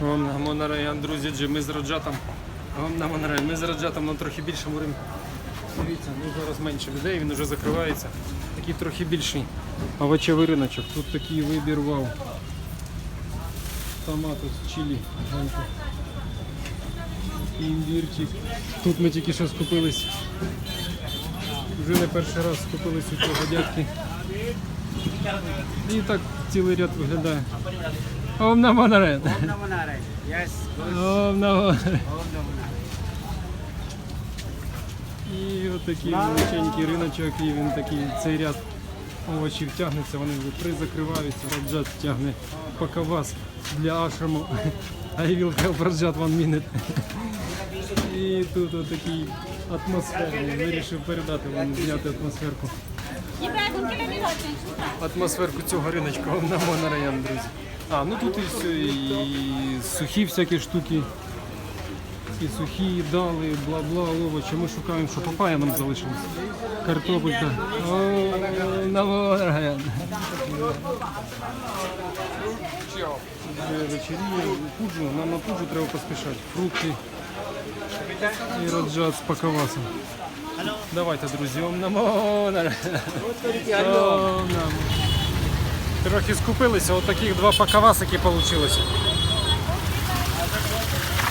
Монораян, друзі, джи, ми з Раджатом. Ми з Раджатом на трохи більшому ринку. Дивіться, ну зараз менше людей, він вже закривається. Такий трохи більший овочевий риночок. Тут такий вибір, вау. Томати чилі. гляньте. Імбірчик. Тут ми тільки що скупились. Вже не перший раз скупились у цього дядьки. І так цілий ряд виглядає. Ом на Монораян. Om Namo Narayan. Yes. good. Ом на Монораян. Om Namo Narayan. І отакий величенький риночок, і він такий цей ряд овочів тягнеться, вони вже призакриваються, раджат тягне пакавас для ашраму. I will help Раджат one minute. І тут отакий атмосферний. Вирішив передати вам, зняти атмосферку. Атмосферку цього риночка на Монораян, друзі. А, ну тут і, с- і сухі всякі штуки. І сухі, і дали, бла-бла, овочі. Ми шукаємо, що папая нам залишилось. Картопелька. О, на Монораян. Вечеріє, пуджу, нам на пуджу треба поспішати. Фрукти і раджат з пакавасом. Давайте, друзі, ом на на Трохи скупилися, от таких два пакавасики вийшло.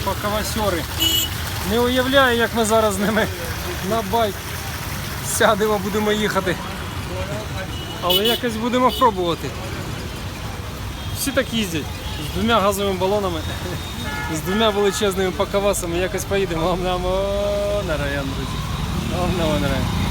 Пакавасьори. Не уявляю, як ми зараз з ними на байк сядемо, будемо їхати. Але якось будемо пробувати. Всі так їздять. З двома газовими балонами, з двома величезними пакавасами якось поїдемо. Вам на район, друзі. Вам на район.